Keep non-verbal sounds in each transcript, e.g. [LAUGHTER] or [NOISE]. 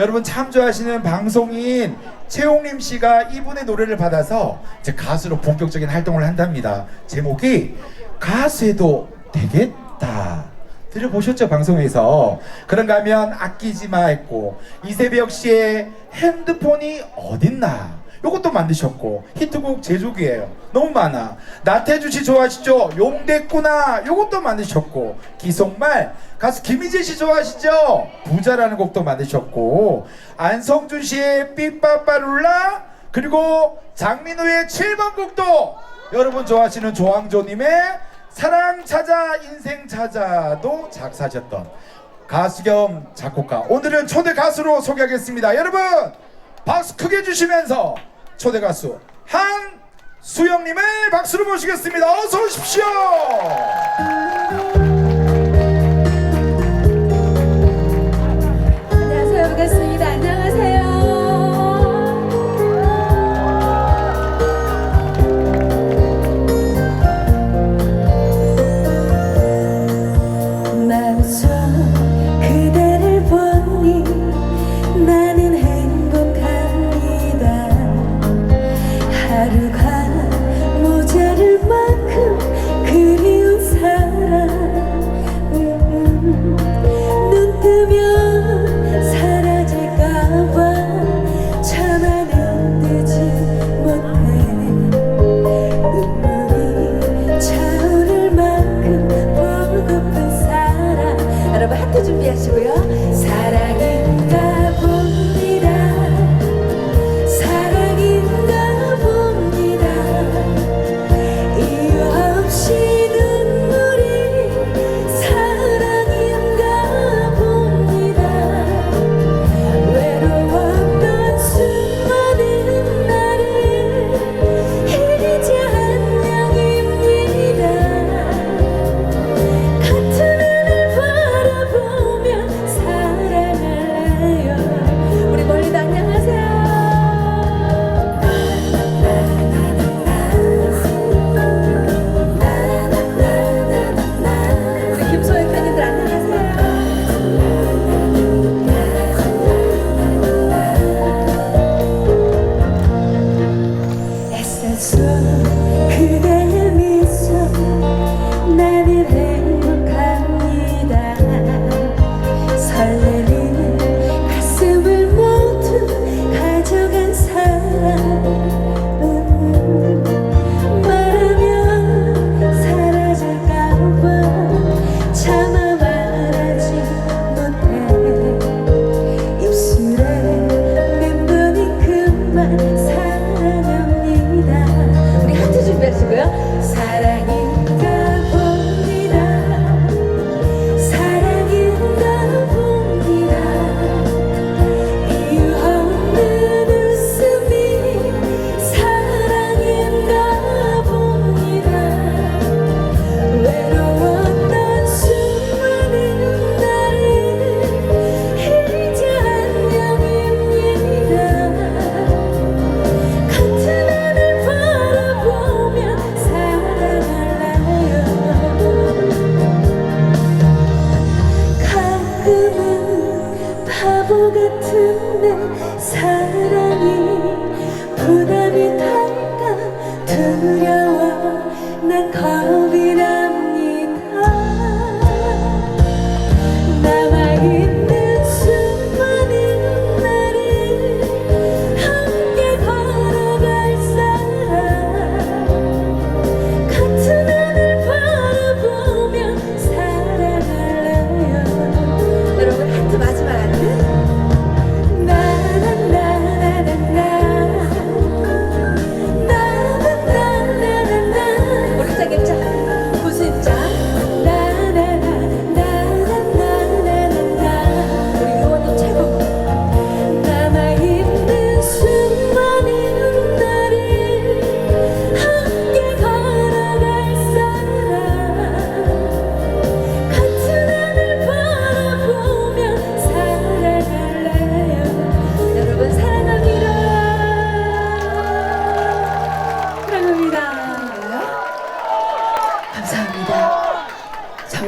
여러분 참 좋아하시는 방송인 최홍림 씨가 이분의 노래를 받아서 이제 가수로 본격적인 활동을 한답니다. 제목이 가수해도 되겠다. 들어보셨죠 방송에서? 그런가 하면 아끼지 마 했고 이세벽 씨의 핸드폰이 어딨나? 요것도 만드셨고 히트곡 제조기예요. 너무 많아. 나태주 씨 좋아하시죠? 용됐구나. 요것도 만드셨고 기속말 가수 김희재 씨 좋아하시죠? 부자라는 곡도 만드셨고 안성준 씨의 삐빠빠룰라 그리고 장민호의 7번 곡도 여러분 좋아하시는 조항조님의 사랑 찾아 인생 찾아도 작사하셨던 가수 겸 작곡가. 오늘은 초대 가수로 소개하겠습니다. 여러분 박수 크게 주시면서 초대 가수 한수영님을 박수로 모시겠습니다. 어서 오십시오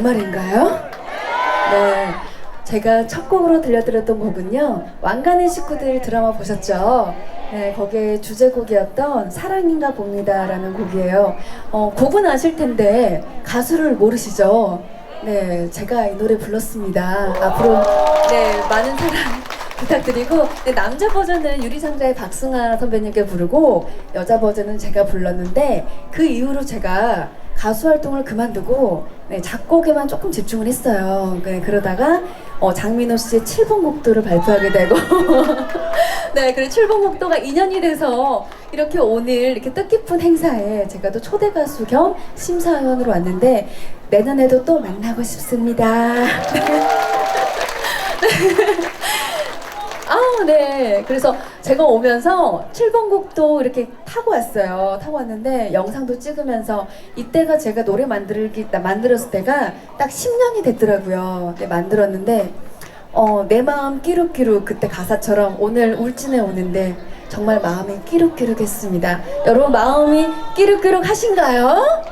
정말인가요? 네. 자 제가 첫 곡으로 들려드렸던 곡은요. 왕관의 식구들 드라마 보셨죠? 네, 거기에 주제곡이었던 사랑인가 봅니다라는 곡이에요. 어, 곡은 아실 텐데 가수를 모르시죠? 네, 제가 이 노래 불렀습니다. 앞으로 네 많은 사랑 [LAUGHS] 부탁드리고 네, 남자 버전은 유리상자의 박승아 선배님께 부르고 여자 버전은 제가 불렀는데 그 이후로 제가 가수 활동을 그만두고 네, 작곡에만 조금 집중을 했어요. 네, 그러다가 어, 장민호 씨의 7번 곡도를 발표하게 되고 [LAUGHS] 네, 그리고 7번 곡도가 인연이 돼서 이렇게 오늘 이렇게 뜻깊은 행사에 제가 또 초대 가수 겸 심사위원으로 왔는데 내년에도 또 만나고 싶습니다. [LAUGHS] 아, 네. 그래서 제가 오면서 7번 곡도 이렇게 타고 왔어요. 타고 왔는데 영상도 찍으면서 이때가 제가 노래 만들기 만들었을 때가 딱 10년이 됐더라고요. 네, 만들었는데 어, 내 마음 끼룩끼룩 그때 가사처럼 오늘 울진에 오는데 정말 마음이 끼룩끼룩했습니다. 여러분 마음이 끼룩끼룩 하신가요?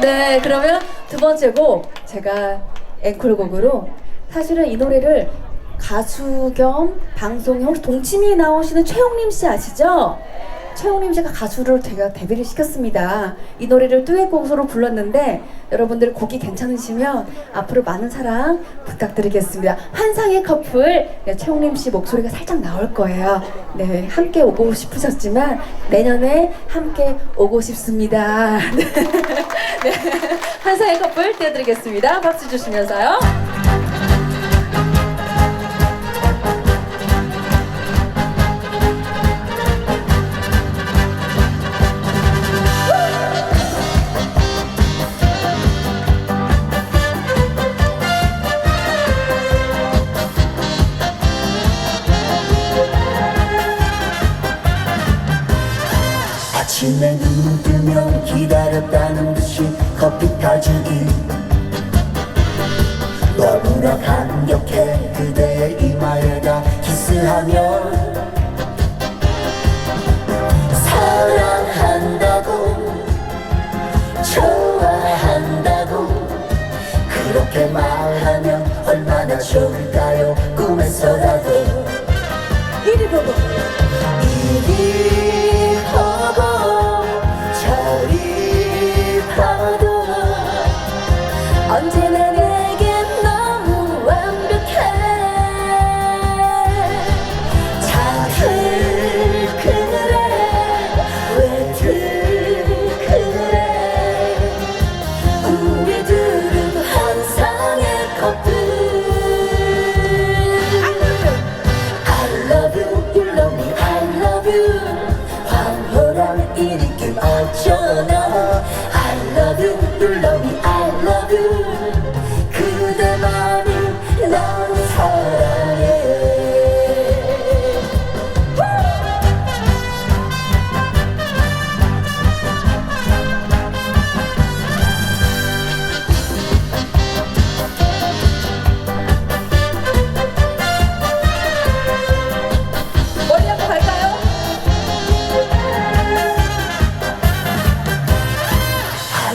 네, 그러면 두 번째 곡 제가 앵콜곡으로 사실은 이 노래를 가수 겸 방송에 혹시 동치미 나오시는 최홍림 씨 아시죠? 최홍림 씨가 가수를 제가 데뷔를 시켰습니다. 이 노래를 듀엣곡으로 불렀는데 여러분들 곡이 괜찮으시면 앞으로 많은 사랑 부탁드리겠습니다. 환상의 커플 네, 최홍림 씨 목소리가 살짝 나올 거예요. 네, 함께 오고 싶으셨지만 내년에 함께 오고 싶습니다. 네, [LAUGHS] 네, 환상의 커플 띄워드리겠습니다. 박수 주시면서요. 아침에 눈 뜨면 기다렸다는 듯이 커피 타주기. 너무나 감격해 그대의 이마에다 키스하며 사랑한다고 좋아한다고 그렇게 말하면 얼마나 좋을까요? 꿈에서라도. 이리 보고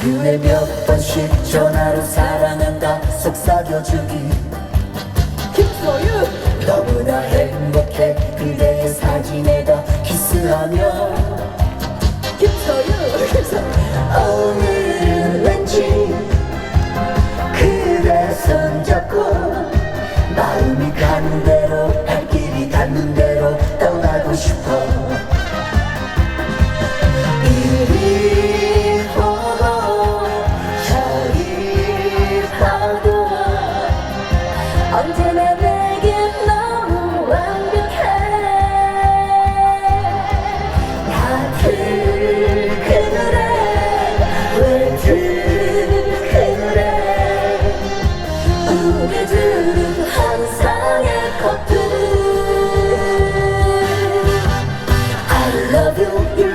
하루에 몇 번씩 전화로 사랑한다. 속삭여주기. 김소유! 너무나 행복해. 그대의 사진에다 키스하며. 김소유! [LAUGHS] 오늘 You. do.